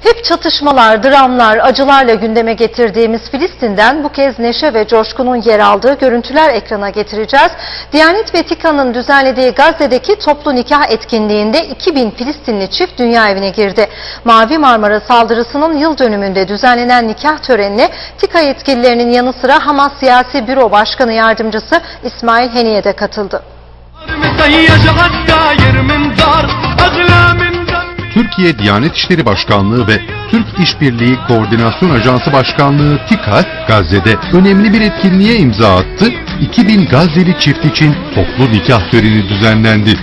Hep çatışmalar, dramlar, acılarla gündeme getirdiğimiz Filistin'den bu kez neşe ve coşkunun yer aldığı görüntüler ekrana getireceğiz. Diyanet ve TİKA'nın düzenlediği Gazze'deki toplu nikah etkinliğinde 2000 Filistinli çift dünya evine girdi. Mavi Marmara saldırısının yıl dönümünde düzenlenen nikah törenine TİKA yetkililerinin yanı sıra Hamas Siyasi Büro Başkanı Yardımcısı İsmail Heniye de katıldı. Türkiye Diyanet İşleri Başkanlığı ve Türk İşbirliği Koordinasyon Ajansı Başkanlığı TİKA, Gazze'de önemli bir etkinliğe imza attı. 2000 Gazze'li çift için toplu nikah töreni düzenlendi.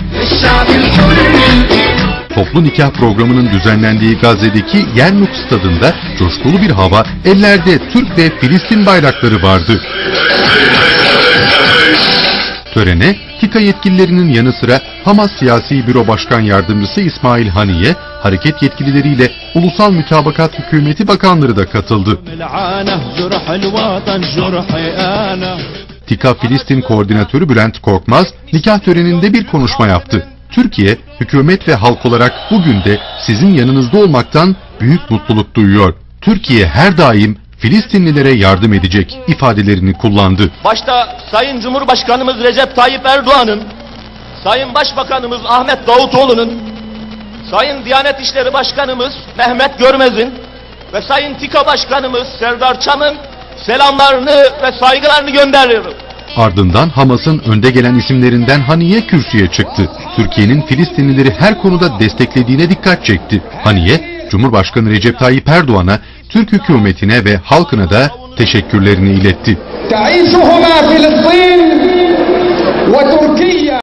Toplu nikah programının düzenlendiği Gazze'deki Yernuk stadında coşkulu bir hava, ellerde Türk ve Filistin bayrakları vardı. Törene TİKA yetkililerinin yanı sıra Hamas Siyasi Büro Başkan Yardımcısı İsmail Haniye, hareket yetkilileriyle Ulusal Mütabakat Hükümeti Bakanları da katıldı. TİKA Filistin Koordinatörü Bülent Korkmaz nikah töreninde bir konuşma yaptı. Türkiye, hükümet ve halk olarak bugün de sizin yanınızda olmaktan büyük mutluluk duyuyor. Türkiye her daim Filistinlilere yardım edecek ifadelerini kullandı. Başta Sayın Cumhurbaşkanımız Recep Tayyip Erdoğan'ın, Sayın Başbakanımız Ahmet Davutoğlu'nun, Sayın Diyanet İşleri Başkanımız Mehmet Görmez'in ve Sayın TİKA Başkanımız Serdar Çam'ın selamlarını ve saygılarını gönderiyorum. Ardından Hamas'ın önde gelen isimlerinden Haniye kürsüye çıktı. Türkiye'nin Filistinlileri her konuda desteklediğine dikkat çekti. Haniye, Cumhurbaşkanı Recep Tayyip Erdoğan'a, Türk hükümetine ve halkına da teşekkürlerini iletti.